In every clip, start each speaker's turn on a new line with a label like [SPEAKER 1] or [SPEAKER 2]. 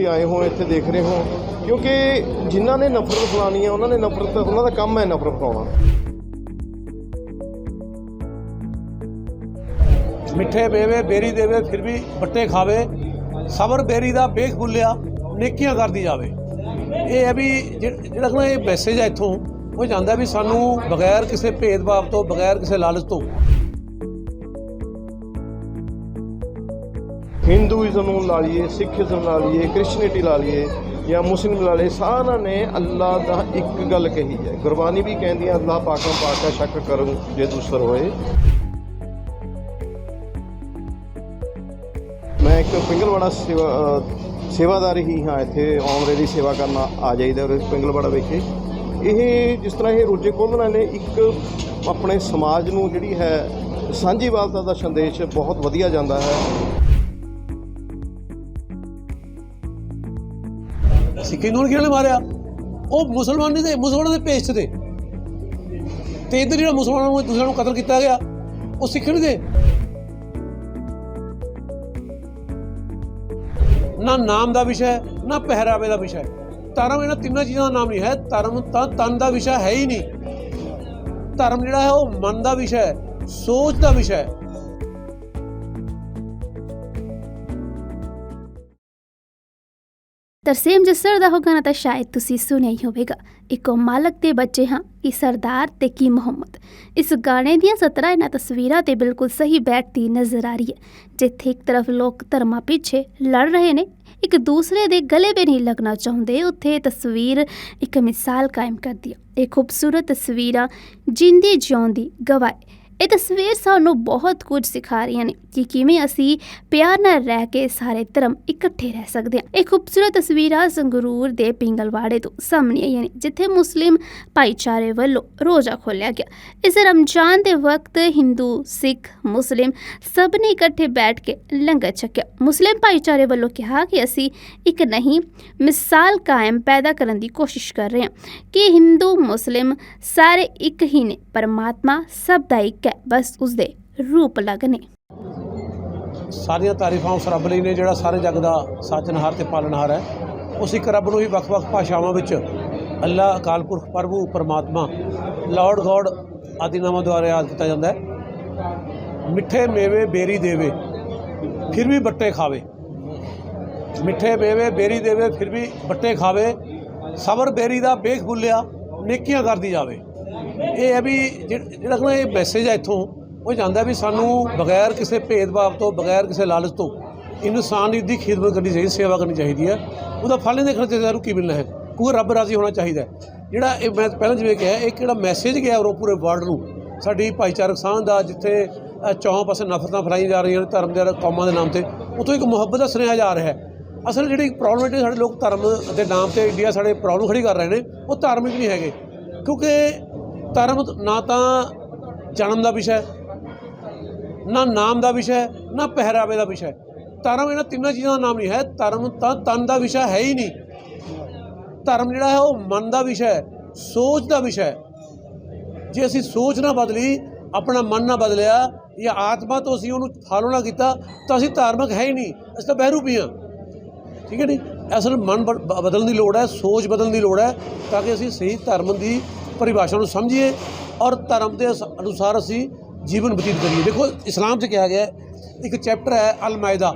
[SPEAKER 1] ਤੁਸੀਂ ਆਏ ਹੋ, ਇੱਥੇ ਦੇਖ ਰਹੇ ਹੋ। ਕਿਉਂਕਿ ਜਿਨ੍ਹਾਂ ਨੇ ਨਫ਼ਰਤ ਫੈਲਾਉਣੀ ਹੈ ਉਹਨਾਂ ਨੇ ਨਫ਼ਰਤ ਉਹਨਾਂ ਦਾ ਕੰਮ ਹੈ ਨਫ਼ਰਤ ਫੈਲਾਉਣਾ।
[SPEAKER 2] ਮਿੱਠੇ ਬੇਵੇ ਬੇਰੀ ਦੇਵੇ, ਫਿਰ ਵੀ ਬੱਟੇ ਖਾਵੇ। ਸਬਰ ਬੇਰੀ ਦਾ ਬੇਖ ਬੁੱਲਿਆ, ਨੇਕੀਆਂ ਕਰਦੀ ਜਾਵੇ। ਇਹ ਹੈ ਵੀ ਜਿਹੜਾ ਕਿ ਇਹ ਮੈਸੇਜ ਹੈ ਇੱਥੋਂ, ਉਹ ਜਾਂਦਾ ਵੀ ਸਾਨੂੰ ਬਗੈਰ ਕਿਸੇ ਭੇਦਭਾਵ ਤੋਂ, ਬਗੈਰ ਕਿਸੇ ਲਾਲਚ ਤੋਂ।
[SPEAKER 1] ਹਿੰਦੂਇਜ਼ਮ ਨੂੰ ਲਾ ਲਈਏ ਸਿੱਖੀਜ਼ਮ ਲਾ ਲਈਏ ਕ੍ਰਿਸਚੀਅਨਿਟੀ ਲਾ ਲਈਏ ਜਾਂ ਮੁਸਲਿਮ ਲਾ ਲਈਏ, ਸਾਰਿਆਂ ਨੇ ਅੱਲਾ ਦਾ ਇੱਕ ਗੱਲ ਕਹੀ ਹੈ। ਗੁਰਬਾਣੀ ਵੀ ਕਹਿੰਦੀ ਹੈ ਅੱਲਾ ਪਾਕਾ ਪਾਕਾ ਸ਼ੱਕ ਕਰੂੰ, ਜੇ ਦੂਸਰ ਹੋਏ। ਮੈਂ ਇੱਕ ਪਿੰਗਲਵਾੜਾ ਸੇਵਾ ਸੇਵਾਦਾਰ ਹੀ ਹਾਂ, ਇੱਥੇ ਔਮਰੇ ਦੀ ਸੇਵਾ ਕਰਨਾ ਆ ਜਾਈਦਾ ਉਰੇ ਪਿੰਗਲਵਾੜਾ ਵਿਖੇ। ਇਹ ਜਿਸ ਤਰ੍ਹਾਂ ਇਹ ਰੋਜੇ ਖੋਲ੍ਹਣ ਨੇ, ਇੱਕ ਆਪਣੇ ਸਮਾਜ ਨੂੰ ਜਿਹੜੀ ਹੈ ਸਾਂਝੀਵਾਲਤਾ ਦਾ ਸੰਦੇਸ਼ ਬਹੁਤ ਵਧੀਆ ਜਾਂਦਾ ਹੈ।
[SPEAKER 2] ਸਿੱਖੀ ਨੂੰ ਕਿਹਨੇ ਮਾਰਿਆ? ਉਹ ਮੁਸਲਮਾਨ ਨਹੀਂ ਤੇ ਮੁਸਲਮਾਨਾਂ ਦੇ ਪੇਚ ਤੇ। ਤੇ ਇੱਧਰ ਜਿਹੜਾ ਮੁਸਲਮਾਨਾਂ ਨੂੰ ਦੂਸਰਿਆਂ ਨੂੰ ਕਤਲ ਕੀਤਾ ਗਿਆ ਉਹ ਸਿੱਖ ਦੇ ਨਾ ਨਾਮ ਦਾ ਵਿਸ਼ਾ ਹੈ, ਨਾ ਪਹਿਰਾਵੇ ਦਾ ਵਿਸ਼ਾ ਹੈ। ਧਰਮ ਇਹਨਾਂ ਤਿੰਨਾਂ ਚੀਜ਼ਾਂ ਦਾ ਨਾਮ ਨਹੀਂ ਹੈ। ਧਰਮ ਤਾਂ ਤਨ ਦਾ ਵਿਸ਼ਾ ਹੈ ਹੀ ਨਹੀਂ। ਧਰਮ ਜਿਹੜਾ ਹੈ ਉਹ ਮਨ ਦਾ ਵਿਸ਼ਾ ਹੈ ਸੋਚ ਦਾ ਵਿਸ਼ਾ ਹੈ।
[SPEAKER 3] ਤਰਸੇਮ ਜੱਸਰ ਦਾ ਉਹ ਗਾਣਾ ਤਾਂ ਸ਼ਾਇਦ ਤੁਸੀਂ ਸੁਣਿਆ ਹੀ ਹੋਵੇਗਾ। ਇੱਕੋ ਮਾਲਕ ਦੇ ਬੱਚੇ ਹਾਂ ਕਿ ਸਰਦਾਰ ਤੇ ਕੀ ਮੁਹੰਮਦ। ਇਸ ਗਾਣੇ ਦੀਆਂ 17 ਇਹਨਾਂ ਤਸਵੀਰਾਂ ਤੇ ਬਿਲਕੁਲ ਸਹੀ ਬੈਠਦੀ ਨਜ਼ਰ ਆ ਰਹੀ ਹੈ। ਜਿੱਥੇ ਇੱਕ ਤਰਫ ਲੋਕ ਧਰਮਾਂ ਪਿੱਛੇ ਲੜ ਰਹੇ ਨੇ, ਇੱਕ ਦੂਸਰੇ ਦੇ ਗਲੇ ਵੀ ਨਹੀਂ ਲੱਗਣਾ ਚਾਹੁੰਦੇ। ਉੱਥੇ ਇਹ ਤਸਵੀਰ ਇੱਕ ਮਿਸਾਲ ਕਾਇਮ ਕਰਦੀ ਹੈ। ਇਹ ਖੂਬਸੂਰਤ ਤਸਵੀਰਾਂ ਜਿੰਦੀ ਜਿਉਂਦੀ ਗਵਾਏ ਇਹ ਤਸਵੀਰ ਸਾਨੂੰ ਬਹੁਤ ਕੁਝ ਸਿਖਾ ਰਹੀਆਂ ਨੇ ਕਿ ਕਿਵੇਂ ਅਸੀਂ ਪਿਆਰ ਨਾਲ ਰਹਿ ਕੇ ਸਾਰੇ ਧਰਮ ਇਕੱਠੇ ਰਹਿ ਸਕਦੇ ਹਾਂ। ਇਹ ਖੂਬਸੂਰਤ ਤਸਵੀਰਾਂ ਸੰਗਰੂਰ ਦੇ ਪਿੰਗਲਵਾੜੇ ਤੋਂ ਸਾਹਮਣੇ ਆਈਆਂ ਨੇ, ਜਿੱਥੇ ਮੁਸਲਿਮ ਭਾਈਚਾਰੇ ਵੱਲੋਂ ਰੋਜ਼ਾ ਖੋਲ੍ਹਿਆ ਗਿਆ। ਇਸ ਰਮਜ਼ਾਨ ਦੇ ਵਕਤ ਹਿੰਦੂ, ਸਿੱਖ, ਮੁਸਲਿਮ ਸਭ ਨੇ ਇਕੱਠੇ ਬੈਠ ਕੇ ਲੰਗਰ ਛਕਿਆ। ਮੁਸਲਿਮ ਭਾਈਚਾਰੇ ਵੱਲੋਂ ਕਿਹਾ ਕਿ ਅਸੀਂ ਇੱਕ ਨਹੀਂ ਮਿਸਾਲ ਕਾਇਮ ਪੈਦਾ ਕਰਨ ਦੀ ਕੋਸ਼ਿਸ਼ ਕਰ ਰਹੇ ਹਾਂ ਕਿ ਹਿੰਦੂ, ਮੁਸਲਿਮ ਸਾਰੇ ਇੱਕ ਹੀ ਨੇ। ਪਰਮਾਤਮਾ ਸਭ ਦਾ ਇੱਕ ਹੈ, ਬਸ ਉਸ ਦੇ ਰੂਪ ਅਲੱਗ ਨੇ
[SPEAKER 2] ਸਾਰੀਆਂ ਤਾਰੀਫਾਂ ਉਸ ਰੱਬ ਲਈ ਨੇ, ਜਿਹੜਾ ਸਾਰੇ ਜਗ ਦਾ ਸਾਜਨਹਾਰ ਤੇ ਪਾਲਣਹਾਰ ਹੈ। ਉਸ ਇੱਕ ਰੱਬ ਨੂੰ ਹੀ ਵੱਖ-ਵੱਖ ਭਾਸ਼ਾਵਾਂ ਵਿੱਚ ਅੱਲਾ ਅਕਾਲ ਪੁਰਖ, ਪ੍ਰਭੂ, ਪਰਮਾਤਮਾ ਲਾਰਡ ਗੋਡ ਆਦਿ ਨਾਮਾਂ ਦੁਆਰਾ ਯਾਦ ਕੀਤਾ ਜਾਂਦਾ ਹੈ। ਮਿੱਠੇ ਮੇਵੇ ਬੇਰੀ ਦੇਵੇ, ਫਿਰ ਵੀ ਬੱਟੇ ਖਾਵੇ। ਮਿੱਠੇ ਮੇਵੇ ਬੇਰੀ ਦੇਵੇ, ਫਿਰ ਵੀ ਬੱਟੇ ਖਾਵੇ। ਸਬਰ ਬੇਰੀ ਦਾ ਬੇਖ ਬੁੱਲਿਆ, ਨੇਕੀਆਂ ਕਰਦੀ ਜਾਵੇ। ਇਹ ਹੈ ਵੀ ਜਿਹ- ਜਿਹੜਾ ਕਿ ਇਹ ਮੈਸੇਜ ਹੈ ਇੱਥੋਂ, ਉਹ ਜਾਂਦਾ ਵੀ ਸਾਨੂੰ ਬਗੈਰ ਕਿਸੇ ਭੇਦਭਾਵ ਤੋਂ, ਬਗੈਰ ਕਿਸੇ ਲਾਲਚ ਤੋਂ ਇਨਸਾਨੀਅਤ ਦੀ ਖਿਦਮਤ ਕਰਨੀ ਚਾਹੀਦੀ ਸੇਵਾ ਕਰਨੀ ਚਾਹੀਦੀ ਹੈ। ਉਹਦਾ ਫਲ ਨਹੀਂ ਦੇਖਣਾ ਚਾਹੀਦਾ ਨੂੰ ਕੀ ਮਿਲਣਾ ਹੈ? ਕਿਉਂਕਿ ਰੱਬ ਰਾਜ਼ੀ ਹੋਣਾ ਚਾਹੀਦਾ ਜਿਹੜਾ ਇਹ ਮੈਂ ਪਹਿਲਾਂ ਜਿਵੇਂ ਕਿਹਾ, ਇਹ ਕਿਹੜਾ ਮੈਸੇਜ ਗਿਆ ਉਹ ਪੂਰੇ ਵਰਲਡ ਨੂੰ? ਸਾਡੀ ਭਾਈਚਾਰਕ ਸਾਂਝ ਦਾ ਜਿੱਥੇ ਚੌਂ ਪਾਸੇ ਨਫ਼ਰਤਾਂ ਫੈਲਾਈਆਂ ਜਾ ਰਹੀਆਂ ਨੇ ਧਰਮ ਦੇ ਕੌਮਾਂ ਦੇ ਨਾਮ ਤੇ, ਉੱਥੋਂ ਇੱਕ ਮੁਹੱਬਤ ਦਾ ਸੁਨੇਹਾ ਜਾ ਰਿਹਾ ਹੈ। ਅਸਲ ਜਿਹੜੀ ਪ੍ਰੋਬਲਮ ਹੈ ਸਾਡੇ ਲੋਕ ਧਰਮ ਦੇ ਨਾਮ ਤੇ ਇੰਡੀਆ ਸਾਡੇ ਪ੍ਰੋਬਲਮ ਖੜੀ ਕਰ ਰਹੇ ਨੇ, ਉਹ ਧਾਰਮਿਕ ਨਹੀਂ ਹੈਗੇ। ਕਿਉਂਕਿ ਧਰਮ ਨਾ ਤਾਂ ਜਨਮ ਦਾ ਵਿਸ਼ਾ ਹੈ, ਨਾ ਨਾਮ ਦਾ ਵਿਸ਼ਾ ਹੈ, ਨਾ ਪਹਿਰਾਵੇ ਦਾ ਵਿਸ਼ਾ ਹੈ। ਧਰਮ ਇਹਨਾਂ ਤਿੰਨਾਂ ਚੀਜ਼ਾਂ ਦਾ ਨਾਮ ਨਹੀਂ ਹੈ, ਧਰਮ ਤਾਂ ਤਨ ਦਾ ਵਿਸ਼ਾ ਹੈ ਹੀ ਨਹੀਂ। ਧਰਮ ਜਿਹੜਾ ਹੈ ਉਹ ਮਨ ਦਾ ਵਿਸ਼ਾ ਹੈ, ਸੋਚ ਦਾ ਵਿਸ਼ਾ ਹੈ। ਜੇ ਅਸੀਂ ਸੋਚ ਨਾ ਬਦਲੀ, ਆਪਣਾ ਮਨ ਨਾ ਬਦਲਿਆ, ਜਾਂ ਆਤਮਾ ਤੋਂ ਅਸੀਂ ਉਹਨੂੰ ਫਾਲੋ ਨਾ ਕੀਤਾ, ਤਾਂ ਅਸੀਂ ਧਾਰਮਿਕ ਹੈ ਹੀ ਨਹੀਂ, ਅਸੀਂ ਤਾਂ ਬਹਿਰੂਪੀ ਹਾਂ। ਠੀਕ ਹੈ ਨਹੀਂ ਅਸਲ ਮਨ ਬ- ਬਦਲਣ ਦੀ ਲੋੜ ਹੈ, ਸੋਚ ਬਦਲਣ ਦੀ ਲੋੜ ਹੈ, ਤਾਂ ਕਿ ਅਸੀਂ ਸਹੀ ਧਰਮ ਦੀ ਪਰਿਭਾਸ਼ਾ ਨੂੰ ਸਮਝੀਏ ਔਰ ਧਰਮ ਦੇ ਅਸ- ਅਨੁਸਾਰ ਅਸੀਂ ਜੀਵਨ ਬਤੀਤ ਕਰੀਏ। ਦੇਖੋ, ਇਸਲਾਮ 'ਚ ਕਿਹਾ ਗਿਆ ਇੱਕ ਚੈਪਟਰ ਹੈ ਅਲ ਮਾਇਦਾ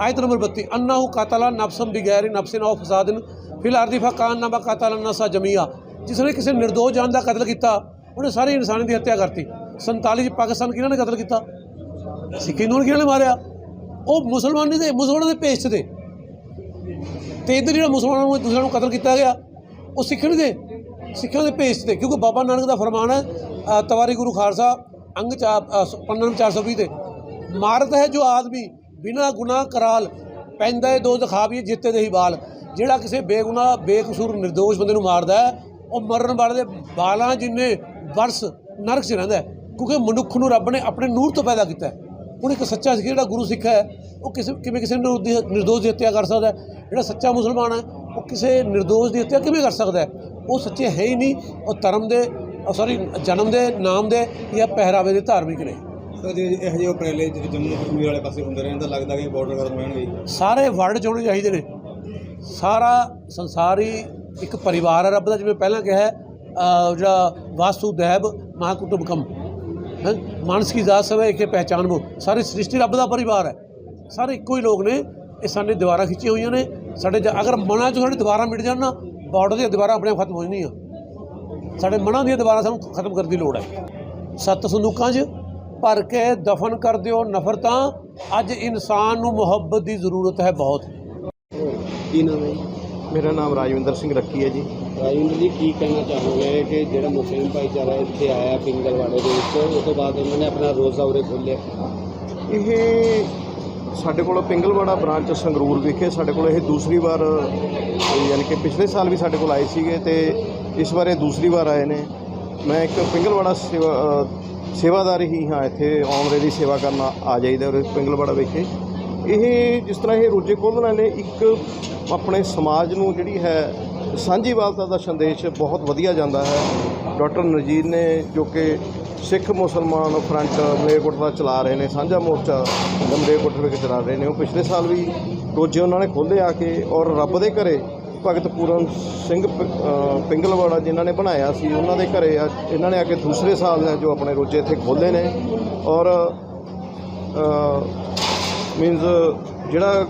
[SPEAKER 2] ਆਇਤ ਨੰਬਰ 32 ਅੰਨਾਹੂ ਕਾਤਲਾ ਨਫਸਮ ਬਿਗੈਰ ਨਫਸਿਨ ਔ ਫਸਾਦਨ ਫਿਲ ਅਰਦੀ ਫਕਾਨ ਨਬਾ ਕਾਤਲਾ ਨਸਾ ਜਮੀਆ। ਜਿਸ ਨੇ ਕਿਸੇ ਨਿਰਦੋਸ਼ ਜਾਨ ਦਾ ਕਤਲ ਕੀਤਾ, ਉਹਨੇ ਸਾਰੇ ਇਨਸਾਨੀ ਦੀ ਹੱਤਿਆ ਕਰਤੀ। 47 ਚ ਪਾਕਿਸਤਾਨ ਕਿਹਨਾਂ ਨੇ ਕਤਲ ਕੀਤਾ? ਸਿੱਖੀ ਨੂੰ ਕਿਹਨਾਂ ਨੇ ਮਾਰਿਆ? ਉਹ ਮੁਸਲਮਾਨ ਨਹੀਂ ਤੇ, ਮੁਸਲਮਾਨਾਂ ਦੇ ਪੇਚ ਤੇ। ਤੇ ਇੱਧਰ ਜਿਹੜਾ ਮੁਸਲਮਾਨਾਂ ਨੂੰ, ਦੂਸਰਿਆਂ ਨੂੰ ਕਤਲ ਕੀਤਾ ਗਿਆ, ਉਹ ਸਿੱਖ ਨਹੀਂ ਦੇ ਸਿੱਖਾਂ ਦੇ ਭੇਸ ਤੇ ਕਿਉਂਕਿ ਬਾਬਾ ਨਾਨਕ ਦਾ ਫਰਮਾਨ ਹੈ ਤਵਾਰੀ ਗੁਰੂ ਖਾਲਸਾ ਅੰਗ ਚਾ ਅ, ਸ- ਪੰਨਮ 420 ਤੇ। ਮਾਰਤ ਹੈ ਜੋ ਆਦਮੀ ਬਿਨਾ ਗੁਨਾਹ ਕਰਾਲ ਪੈਂਦਾ ਹੈ ਦੋ ਦਿਖਾਵੀ ਜਿੱਤੇ ਦੇ ਹੀ ਬਾਲ। ਜਿਹੜਾ ਕਿਸੇ ਬੇਗੁਨਾਹ ਬੇਕਸੂਰ ਨਿਰਦੋਸ਼ ਬੰਦੇ ਨੂੰ ਮਾਰਦਾ ਹੈ ਉਹ ਮਰਨ ਵਾਲੇ ਦੇ ਬਾਲਾਂ ਜਿੰਨੇ ਵਰਸ ਨਰਕ 'ਚ ਰਹਿੰਦਾ ਕਿਉਂਕਿ ਮਨੁੱਖ ਨੂੰ ਰੱਬ ਨੇ ਆਪਣੇ ਨੂਰ ਤੋਂ ਪੈਦਾ ਕੀਤਾ ਹੁਣ ਇੱਕ ਸੱਚਾ ਸਿੱਖ ਜਿਹੜਾ ਗੁਰੂ ਸਿੱਖ ਹੈ ਉਹ ਕਿਸੇ ਕਿਵੇਂ ਕਿਸੇ ਨੂੰ ਨਿਰਦੋਸ਼ ਦੀ ਹੱਤਿਆ ਕਰ ਸਕਦਾ ਜਿਹੜਾ ਸੱਚਾ ਮੁਸਲਮਾਨ ਹੈ ਉਹ ਕਿਸੇ ਨਿਰਦੋਸ਼ ਦੀ ਹੱਤਿਆ ਕਿਵੇਂ ਕਰ ਸਕਦਾ ਹੈ? ਉਹ ਸੱਚੇ ਹੈ ਹੀ ਨਹੀਂ ਉਹ ਧਰਮ ਦੇ ਸੌਰੀ ਜਨਮ ਦੇ ਨਾਮ ਦੇ ਜਾਂ ਪਹਿਰਾਵੇ ਦੇ ਧਾਰਮਿਕ ਨੇ।
[SPEAKER 4] ਜੇ ਇਹੋ ਜਿਹੇ ਉਪਰਾਲੇ ਜਿਹੜੇ ਜੰਮੂ ਕਸ਼ਮੀਰ ਵਾਲੇ ਪਾਸੇ ਹੁੰਦੇ ਰਹਿਣ ਤਾਂ ਲੱਗਦਾ ਕਿ ਬਾਰਡਰ ਖਤਮ ਹੋ। ਜਾਣਗੇ
[SPEAKER 2] ਸਾਰੇ ਵਰਲਡ 'ਚ ਹੋਣੇ ਚਾਹੀਦੇ ਨੇ। ਸਾਰਾ ਸੰਸਾਰ ਹੀ ਇੱਕ ਪਰਿਵਾਰ ਹੈ ਰੱਬ ਦਾ ਜਿਵੇਂ ਪਹਿਲਾਂ ਕਿਹਾ ਹੈ ਜਿਹੜਾ ਵਾਸੁਦੈਵ ਮਹਾਕੁਟੁੰਬਕਮ। ਹੈ? ਮਾਨਸ ਕੀ ਜ਼ਾਤ ਸਭ ਇੱਕ ਪਹਿਚਾਨਵੋ ਸਾਰੀ ਸ੍ਰਿਸ਼ਟੀ ਰੱਬ ਦਾ ਪਰਿਵਾਰ ਹੈ। ਸਾਰੇ ਇੱਕੋ ਹੀ ਲੋਕ ਨੇ। ਇਹ ਸਾਡੇ ਦੀਵਾਰਾਂ ਖਿੱਚੀਆਂ ਹੋਈਆਂ ਨੇ। ਸਾਡੇ ਜ- ਅਗਰ ਮਨਾਂ 'ਚੋਂ ਸਾਡੀ ਦੀਵਾਰਾਂ ਮਿਟ ਜਾਣ ਨਾ ਬਾਰਡਰ ਦੀਆਂ ਦੀਵਾਰਾਂ ਆਪਣੇ ਆਪ ਖਤਮ ਹੋ ਜਾਂਦੀਆਂ ਸਾਡੇ ਮਨਾਂ ਦੀਆਂ ਦੀਵਾਰਾਂ ਸਾਨੂੰ ਖਤਮ ਕਰਨ ਦੀ ਲੋੜ ਹੈ। ਸੱਤ ਸੰਦੂਕਾਂ 'ਚ ਭਰ ਕੇ ਦਫਨ ਕਰ ਦਿਓ ਨਫ਼ਰਤਾਂ। ਅੱਜ ਇਨਸਾਨ ਨੂੰ ਮੁਹੱਬਤ ਦੀ ਜ਼ਰੂਰਤ ਹੈ ਬਹੁਤ।
[SPEAKER 4] ਕੀ ਨਾਮ ਹੈ ਜੀ?
[SPEAKER 1] ਮੇਰਾ ਨਾਮ ਰਾਜਵਿੰਦਰ ਸਿੰਘ ਰੱਖੀ ਹੈ ਜੀ।
[SPEAKER 4] ਰਾਜਿੰਦਰ ਜੀ ਕੀ ਕਹਿਣਾ ਚਾਹੋਗੇ ਕਿ ਜਿਹੜਾ ਮੁਸਲਿਮ ਭਾਈਚਾਰਾ ਇੱਥੇ ਆਇਆ ਪਿੰਗਲਵਾੜੇ ਦੇ ਵਿੱਚ ਉਸ ਤੋਂ ਬਾਅਦ ਉਹਨਾਂ ਨੇ ਆਪਣਾ ਰੋਜ਼ਾ ਉਰੇ ਖੋਲ੍ਹਿਆ?
[SPEAKER 1] ਇਹ ਸਾਡੇ ਕੋਲ ਪਿੰਗਲਵਾੜਾ ਬ੍ਰਾਂਚ ਸੰਗਰੂਰ ਵਿਖੇ ਸਾਡੇ ਕੋਲ ਇਹ ਦੂਸਰੀ ਵਾਰ, ਯਾਨੀ ਕਿ ਪਿਛਲੇ ਸਾਲ ਵੀ ਸਾਡੇ ਕੋਲ ਆਏ ਸੀਗੇ ਤੇ ਇਸ ਵਾਰ ਇਹ ਦੂਸਰੀ ਵਾਰ ਆਏ ਨੇ। ਮੈਂ ਇੱਕ ਪਿੰਗਲਵਾੜਾ ਸੇਵਾ ਸੇਵਾਦਾਰ ਹੀ ਹਾਂ ਇੱਥੇ ਆਮਰੇ ਦੀ ਸੇਵਾ ਕਰਨ ਆ- ਜਾਈਦਾ ਔਰ ਪਿੰਗਲਵਾੜਾ ਵਿਖੇ। ਇਹ ਜਿਸ ਤਰ੍ਹਾਂ ਇਹ ਰੋਜੇ ਖੋਲ੍ਹਣਾ ਨੇ, ਇੱਕ ਆਪਣੇ ਸਮਾਜ ਨੂੰ ਜਿਹੜੀ ਹੈ ਸਾਂਝੀਵਾਲਤਾ ਦਾ ਸੰਦੇਸ਼ ਬਹੁਤ ਵਧੀਆ ਜਾਂਦਾ ਹੈ। ਡਾਕਟਰ ਨਜੀਰ ਨੇ ਜੋ ਕਿ ਸਿੱਖ ਮੁਸਲਮਾਨ ਫਰੰਟ ਮਲੇਰਕੋਟ ਦਾ ਚਲਾ ਰਹੇ ਨੇ, ਸਾਂਝਾ ਮੋਰਚਾ ਮਲੇਰਕੋਟ ਵਿੱਚ ਚਲਾ ਰਹੇ ਨੇ। ਉਹ ਪਿਛਲੇ ਸਾਲ ਵੀ ਰੋਜੇ ਉਹਨਾਂ ਨੇ ਖੋਲ੍ਹੇ ਆ ਕੇ ਔਰ ਰੱਬ ਦੇ ਘਰੇ ਭਗਤ ਪੂਰਨ ਸਿੰਘ ਪ- ਪਿੰਗਲਵਾੜਾ ਜਿਨ੍ਹਾਂ ਨੇ ਬਣਾਇਆ ਸੀ, ਉਹਨਾਂ ਦੇ ਘਰੇ ਅੱਜ ਇਹਨਾਂ ਨੇ ਆ ਕੇ ਦੂਸਰੇ ਸਾਲ ਨੇ ਜੋ ਆਪਣੇ ਰੋਜੇ ਇੱਥੇ ਖੋਲ੍ਹੇ ਨੇ ਔਰ ਮੀਨਜ਼ ਜਿਹੜਾ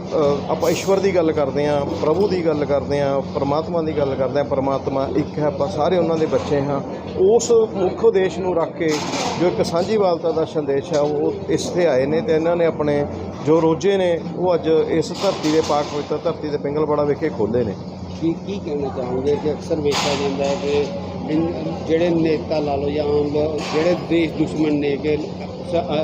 [SPEAKER 1] ਆਪਾਂ ਈਸ਼ਵਰ ਦੀ ਗੱਲ ਕਰਦੇ ਹਾਂ, ਪ੍ਰਭੂ ਦੀ ਗੱਲ ਕਰਦੇ ਹਾਂ, ਪਰਮਾਤਮਾ ਦੀ ਗੱਲ ਕਰਦੇ ਹਾਂ, ਪਰਮਾਤਮਾ ਇੱਕ ਹੈ, ਆਪਾਂ ਸਾਰੇ ਉਹਨਾਂ ਦੇ ਬੱਚੇ ਹਾਂ। ਉਸ ਮੁੱਖ ਉਦੇਸ਼ ਨੂੰ ਰੱਖ ਕੇ ਜੋ ਇੱਕ ਸਾਂਝੀਵਾਲਤਾ ਦਾ ਸੰਦੇਸ਼ ਹੈ, ਉਹ ਇਸ ਤੇ ਆਏ ਨੇ ਤੇ ਇਹਨਾਂ ਨੇ ਆਪਣੇ ਜੋ ਰੋਜੇ ਨੇ, ਉਹ ਅੱਜ ਇਸ ਧਰਤੀ ਦੇ ਪਾਕ ਪਵਿੱਤਰ ਧਰਤੀ ਦੇ ਪਿੰਗਲਵਾੜਾ ਵਿਖੇ ਖੋਲ੍ਹੇ ਨੇ।
[SPEAKER 4] ਕੀ ਕੀ ਕਹਿਣਾ ਚਾਹੋਗੇ? ਕਿ ਅਕਸਰ ਵੇਖਿਆ ਜਾਂਦਾ ਹੈ ਕਿ ਜਿਹੜੇ ਨੇਤਾ ਲਾ ਲਓ ਜਾਂ ਜਿਹੜੇ ਦੇਸ਼ ਦੁਸ਼ਮਣ ਨੇ, ਕਿ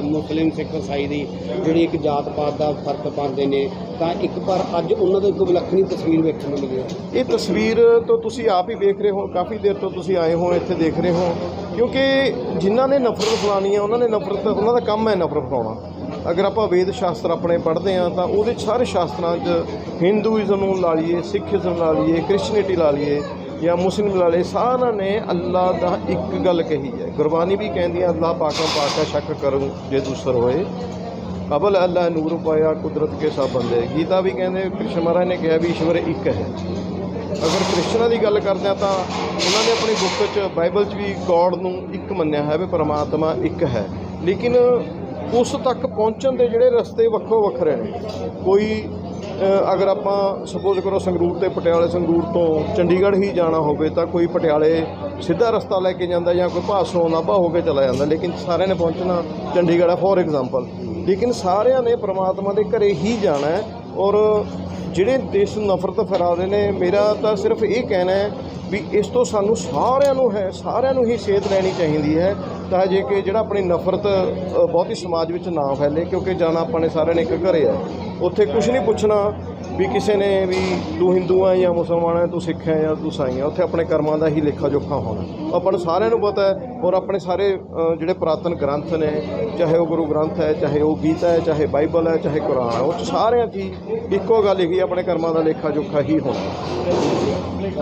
[SPEAKER 4] ਮੁਸਲਿਮ ਸਿੱਖ ਇਸਾਈ ਦੀ ਜਿਹੜੀ ਇੱਕ ਜਾਤ ਪਾਤ ਦਾ ਫ਼ਰਕ ਪਾਉਂਦੇ ਨੇ, ਤਾਂ ਇੱਕ ਪਰ ਅੱਜ ਉਹਨਾਂ ਦੀ ਇੱਕ ਵਿਲੱਖਣੀ ਤਸਵੀਰ ਵੇਖਣ ਨੂੰ ਮਿਲੀ ਹੈ।
[SPEAKER 1] ਇਹ ਤਸਵੀਰ ਤੋਂ ਤੁਸੀਂ ਆਪ ਹੀ ਵੇਖ ਰਹੇ ਹੋ, ਕਾਫੀ ਦੇਰ ਤੋਂ ਤੁਸੀਂ ਆਏ ਹੋ, ਇੱਥੇ ਦੇਖ ਰਹੇ ਹੋ, ਕਿਉਂਕਿ ਜਿਨ੍ਹਾਂ ਨੇ ਨਫ਼ਰਤ ਫੈਲਾਉਣੀ ਹੈ, ਉਹਨਾਂ ਨੇ ਨਫ਼ਰਤ, ਉਹਨਾਂ ਦਾ ਕੰਮ ਹੈ ਨਫ਼ਰਤ ਫੈਲਾਉਣਾ। ਅਗਰ ਆਪਾਂ ਵੇਦ ਸ਼ਾਸਤਰ ਆਪਣੇ ਪੜ੍ਹਦੇ ਹਾਂ, ਤਾਂ ਉਹਦੇ 'ਚ ਸਾਰੇ ਸ਼ਾਸਤਰਾਂ 'ਚ ਹਿੰਦੂਇਜ਼ਮ ਨੂੰ ਲਾ ਲਈਏ ਸਿੱਖੀਜ਼ਮ ਲਾ ਲਈਏ ਕ੍ਰਿਸਚਨਿਟੀ ਲਾ ਲਈਏ ਜਾਂ ਮੁਸਲਿਮ ਲਾ ਸਾਰਿਆਂ ਨੇ ਅੱਲਾ ਦਾ ਇੱਕ ਗੱਲ ਕਹੀ ਹੈ। ਗੁਰਬਾਣੀ ਵੀ ਕਹਿੰਦੀ ਹੈ ਅੱਲਾ ਪਾਕਾ ਪਾਕਾ ਸ਼ੱਕ ਕਰੂੰ ਜੇ ਦੂਸਰ ਹੋਏ। ਅਬਲ ਅੱਲਾ ਨੂਰ ਪਾਇਆ ਕੁਦਰਤ ਕੇ ਸਭ ਬੰਦੇ। ਗੀਤਾ ਵੀ ਕਹਿੰਦੇ, ਕ੍ਰਿਸ਼ਨ ਮਹਾਰਾਜ ਨੇ ਕਿਹਾ ਵੀ ਈਸ਼ਵਰ ਇੱਕ ਹੈ। ਅਗਰ ਕ੍ਰਿਸ਼ਨਾ ਦੀ ਗੱਲ ਕਰਦੇ ਆ ਤਾਂ ਉਹਨਾਂ ਨੇ ਆਪਣੀ ਬੁੱਕ 'ਚ, ਬਾਈਬਲ 'ਚ ਵੀ ਗੋਡ ਨੂੰ ਇੱਕ ਮੰਨਿਆ ਹੈ ਵੀ ਪਰਮਾਤਮਾ ਇੱਕ ਹੈ। ਲੇਕਿਨ ਉਸ ਤੱਕ ਪਹੁੰਚਣ ਦੇ ਜਿਹੜੇ ਰਸਤੇ ਵੱਖੋ ਵੱਖਰੇ ਨੇ, ਕੋਈ ਅਗਰ ਆਪਾਂ ਸਪੋਜ਼ ਕਰੋ ਸੰਗਰੂਰ ਤੇ ਪਟਿਆਲੇ, ਸੰਗਰੂਰ ਤੋਂ ਚੰਡੀਗੜ੍ਹ ਹੀ ਜਾਣਾ ਹੋਵੇ ਤਾਂ ਕੋਈ ਪਟਿਆਲੇ ਸਿੱਧਾ ਰਸਤਾ ਲੈ ਕੇ ਜਾਂਦਾ ਜਾਂ ਕੋਈ ਭਾਸੋਂ ਨਾਭਾ ਹੋ ਕੇ ਚਲਾ ਜਾਂਦਾ, ਲੇਕਿਨ ਸਾਰਿਆਂ ਨੇ ਪਹੁੰਚਣਾ ਚੰਡੀਗੜ੍ਹ ਹੈ ਫੋਰ ਐਗਜ਼ਾਮਪਲ ਲੇਕਿਨ ਸਾਰਿਆਂ ਨੇ ਪ੍ਰਮਾਤਮਾ ਦੇ ਘਰੇ ਹੀ ਜਾਣਾ ਔਰ ਜਿਹੜੇ ਦੇਸ਼ ਨੂੰ ਨਫ਼ਰਤ ਫੈਲਾ ਰਹੇ ਨੇ, ਮੇਰਾ ਤਾਂ ਸਿਰਫ ਇਹ ਕਹਿਣਾ ਹੈ ਵੀ ਇਸ ਤੋਂ ਸਾਨੂੰ ਸਾਰਿਆਂ ਨੂੰ ਹੈ, ਸਾਰਿਆਂ ਨੂੰ ਹੀ ਸੇਧ ਲੈਣੀ ਚਾਹੀਦੀ ਹੈ ਤਾਂ ਜੇ ਕਿ ਜਿਹੜਾ ਆਪਣੀ ਨਫ਼ਰਤ ਬਹੁਤੀ ਸਮਾਜ ਵਿੱਚ ਨਾ ਫੈਲੇ ਕਿਉਂਕਿ ਜਾਣਾ ਆਪਾਂ ਨੇ ਸਾਰਿਆਂ ਨੇ ਇੱਕ ਘਰੇ ਹੈ। ਉੱਥੇ ਕੁਝ ਨਹੀਂ ਪੁੱਛਣਾ ਵੀ ਕਿਸੇ ਨੇ ਵੀ ਤੂੰ ਹਿੰਦੂ ਹੈ ਜਾਂ ਮੁਸਲਮਾਨ ਹੈ ਤੂੰ ਸਿੱਖ ਹੈ ਜਾਂ ਤੂੰ ਸਾਈ ਹੈ ਉੱਥੇ ਆਪਣੇ ਕਰਮਾਂ ਦਾ ਹੀ ਲੇਖਾ ਜੋਖਾ ਹੋਣਾ। ਆਪਾਂ ਨੂੰ ਸਾਰਿਆਂ ਨੂੰ ਪਤਾ ਹੈ ਔਰ ਆਪਣੇ ਸਾਰੇ ਜਿਹੜੇ ਪੁਰਾਤਨ ਗ੍ਰੰਥ ਨੇ, ਚਾਹੇ ਉਹ ਗੁਰੂ ਗ੍ਰੰਥ ਹੈ, ਚਾਹੇ ਉਹ ਗੀਤਾ ਹੈ, ਚਾਹੇ ਬਾਈਬਲ ਹੈ, ਚਾਹੇ ਕੁਰਾਨ ਹੈ, ਉਹ 'ਚ ਸਾਰਿਆਂ 'ਚ ਹੀ ਇੱਕੋ ਗੱਲ ਹੀ ਆਪਣੇ ਕਰਮਾਂ ਦਾ ਲੇਖਾ ਜੋਖਾ ਹੀ ਹੋਣਾ।